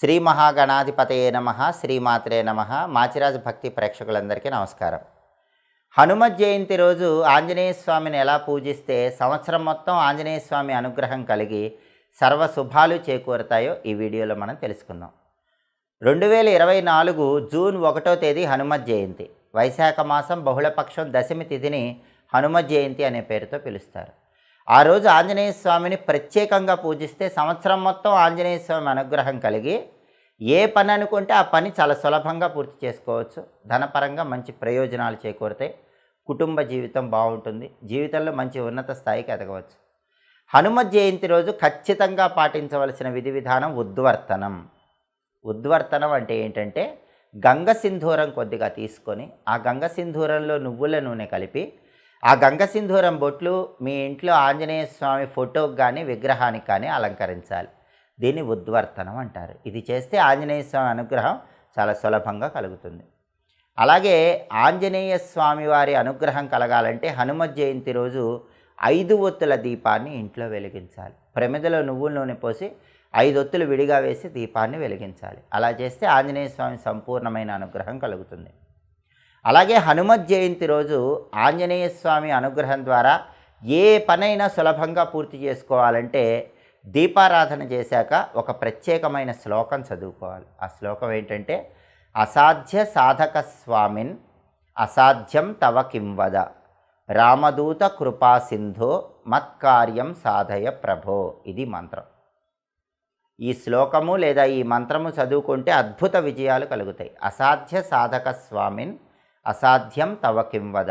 శ్రీ మహాగణాధిపతయే నమ శ్రీమాత్రే నమ. మాచిరాజు భక్తి ప్రేక్షకులందరికీ నమస్కారం. హనుమ జయంతి రోజు ఆంజనేయ స్వామిని ఎలా పూజిస్తే సంవత్సరం మొత్తం ఆంజనేయ స్వామి అనుగ్రహం కలిగి సర్వ శుభాలు చేకూరుతాయో ఈ వీడియోలో మనం తెలుసుకుందాం. రెండు వేల ఇరవై నాలుగు జూన్ ఒకటో తేదీ హనుమ జయంతి. వైశాఖ మాసం బహుళపక్షం దశమి తిథిని హనుమ జయంతి అనే పేరుతో పిలుస్తారు. ఆ రోజు ఆంజనేయ స్వామిని ప్రత్యేకంగా పూజిస్తే సంవత్సరం మొత్తం ఆంజనేయ స్వామి అనుగ్రహం కలిగి ఏ పని అనుకుంటే ఆ పని చాలా సులభంగా పూర్తి చేసుకోవచ్చు. ధనపరంగా మంచి ప్రయోజనాలు చేకూరుతాయి కుటుంబ జీవితం బాగుంటుంది. జీవితంలో మంచి ఉన్నత స్థాయికి ఎదగవచ్చు. హనుమ జయంతి రోజు ఖచ్చితంగా పాటించవలసిన విధి విధానం ఉద్వర్తనం. ఉద్వర్తనం అంటే ఏంటంటే గంగ సింధూరం కొద్దిగా తీసుకొని ఆ గంగ సింధూరంలో నువ్వుల నూనె కలిపి ఆ గంగ సింధూరం బొట్లు మీ ఇంట్లో ఆంజనేయ స్వామి ఫోటోకి కానీ విగ్రహానికి కానీ అలంకరించాలి. దీన్ని ఉద్వర్తనం అంటారు. ఇది చేస్తే ఆంజనేయ స్వామి అనుగ్రహం చాలా సులభంగా కలుగుతుంది. అలాగే ఆంజనేయ స్వామి వారి అనుగ్రహం కలగాలంటే హనుమ జయంతి రోజు ఐదు ఒత్తుల దీపాన్ని ఇంట్లో వెలిగించాలి. ప్రమిదలో నువ్వుల నూనె పోసి ఐదు ఒత్తులు విడిగా వేసి దీపాన్ని వెలిగించాలి. అలా చేస్తే ఆంజనేయ స్వామి సంపూర్ణమైన అనుగ్రహం కలుగుతుంది. అలాగే హనుమత్ జయంతి రోజు ఆంజనేయ స్వామి అనుగ్రహం ద్వారా ఏ పనైనా సులభంగా పూర్తి చేసుకోవాలంటే దీపారాధన చేశాక ఒక ప్రత్యేకమైన శ్లోకం చదువుకోవాలి. ఆ శ్లోకం ఏంటంటే అసాధ్య సాధక స్వామిన్ అసాధ్యం తవ కింవద రామదూత కృపా సింధో మత్కార్యం సాధయ ప్రభో ఇది మంత్రం. ఈ శ్లోకము లేదా ఈ మంత్రము చదువుకుంటే అద్భుత విజయాలు కలుగుతాయి. అసాధ్య సాధక స్వామిన్ అసాధ్యం తవ కింవద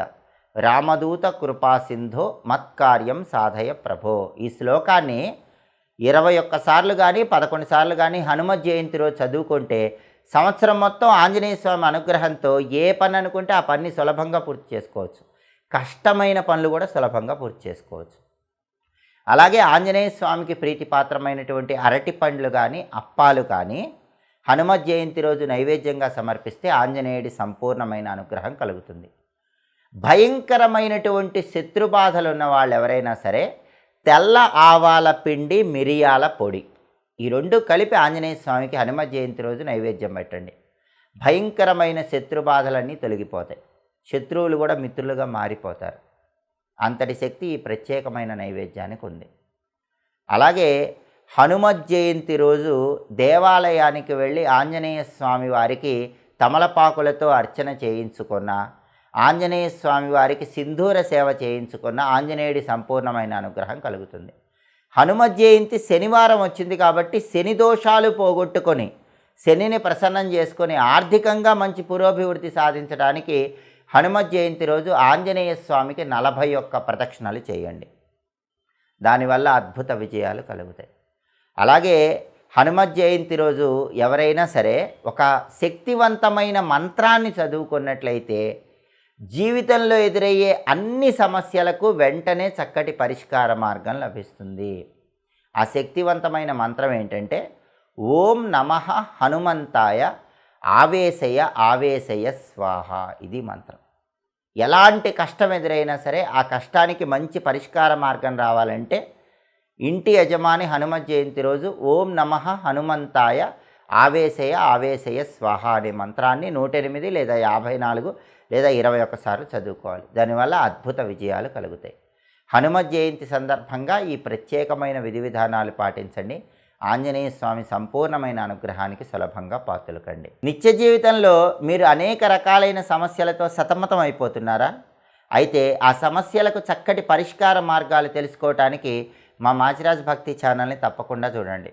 రామదూత కృపా సింధో మత్కార్యం సాధయ ప్రభో. ఈ శ్లోకాన్ని ఇరవై ఒక్కసార్లు కానీ పదకొండు సార్లు కానీ హనుమత్ జయంతి రోజు చదువుకుంటే సంవత్సరం మొత్తం ఆంజనేయ స్వామి అనుగ్రహంతో ఏ పని అనుకుంటే ఆ పని సులభంగా పూర్తి చేసుకోవచ్చు. కష్టమైన పనులు కూడా సులభంగా పూర్తి చేసుకోవచ్చు. అలాగే ఆంజనేయ స్వామికి ప్రీతిపాత్రమైనటువంటి అరటి పండ్లు కానీ అప్పాలు కానీ హనుమ జయంతి రోజు నైవేద్యంగా సమర్పిస్తే ఆంజనేయుడి సంపూర్ణమైన అనుగ్రహం కలుగుతుంది. భయంకరమైనటువంటి శత్రుబాధలు ఉన్న వాళ్ళు ఎవరైనా సరే తెల్ల ఆవాల పిండి మిరియాల పొడి ఈ రెండు కలిపి ఆంజనేయ స్వామికి హనుమ జయంతి రోజు నైవేద్యం పెట్టండి. భయంకరమైన శత్రుబాధలన్నీ తొలగిపోతాయి. శత్రువులు కూడా మిత్రులుగా మారిపోతారు. అంతటి శక్తి ఈ ప్రత్యేకమైన నైవేద్యానికి ఉంది. అలాగే హనుమత్ జయంతి రోజు దేవాలయానికి వెళ్ళి ఆంజనేయ స్వామి వారికి తమలపాకులతో అర్చన చేయించుకున్న ఆంజనేయ స్వామి వారికి సింధూర సేవ చేయించుకున్న ఆంజనేయుడి సంపూర్ణమైన అనుగ్రహం కలుగుతుంది. హనుమత్ జయంతి శనివారం వచ్చింది కాబట్టి శని దోషాలు పోగొట్టుకొని శనిని ప్రసన్నం చేసుకొని ఆర్థికంగా మంచి పురోభివృద్ధి సాధించడానికి హనుమత్ జయంతి రోజు ఆంజనేయ స్వామికి నలభై ఒక్క ప్రదక్షిణలు చేయండి. దానివల్ల అద్భుత విజయాలు కలుగుతాయి. అలాగే హనుమ జయంతి రోజు ఎవరైనా సరే ఒక శక్తివంతమైన మంత్రాన్ని చదువుకున్నట్లయితే జీవితంలో ఎదురయ్యే అన్ని సమస్యలకు వెంటనే చక్కటి పరిష్కార మార్గం లభిస్తుంది. ఆ శక్తివంతమైన మంత్రం ఏంటంటే ఓం నమ హనుమంతాయ ఆవేశయ ఆవేశయ స్వాహ ఇది మంత్రం. ఎలాంటి కష్టం ఎదురైనా సరే ఆ కష్టానికి మంచి పరిష్కార మార్గం రావాలంటే ఇంటి యజమాని హనుమ జయంతి రోజు ఓం నమ హనుమంతాయ ఆవేశయ ఆవేశయ స్వాహ అనే మంత్రాన్ని నూట ఎనిమిది లేదా యాభై నాలుగు లేదా ఇరవై ఒక్కసార్లు చదువుకోవాలి. దానివల్ల అద్భుత విజయాలు కలుగుతాయి. హనుమ జయంతి సందర్భంగా ఈ ప్రత్యేకమైన విధి విధానాలు పాటించండి. ఆంజనేయ స్వామి సంపూర్ణమైన అనుగ్రహానికి సులభంగా పాతులకండి. నిత్య జీవితంలో మీరు అనేక రకాలైన సమస్యలతో సతమతం అయిపోతున్నారా? అయితే ఆ సమస్యలకు చక్కటి పరిష్కార మార్గాలు తెలుసుకోవటానికి మా మాచిరాజ్ భక్తి ఛానల్ని తప్పకుండా చూడండి.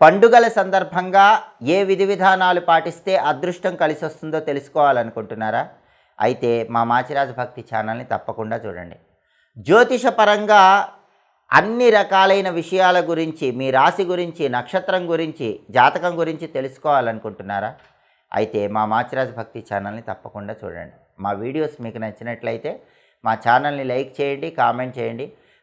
పండుగల సందర్భంగా ఏ విధి విధానాలు పాటిస్తే అదృష్టం కలిసి వస్తుందో తెలుసుకోవాలనుకుంటున్నారా? అయితే మా మాచిరాజ్ భక్తి ఛానల్ని తప్పకుండా చూడండి. జ్యోతిషపరంగా అన్ని రకాలైన విషయాల గురించి మీ రాశి గురించి నక్షత్రం గురించి జాతకం గురించి తెలుసుకోవాలనుకుంటున్నారా? అయితే మా మాచిరాజ్ భక్తి ఛానల్ని తప్పకుండా చూడండి. మా వీడియోస్ మీకు నచ్చినట్లయితే మా ఛానల్ని లైక్ చేయండి కామెంట్ చేయండి.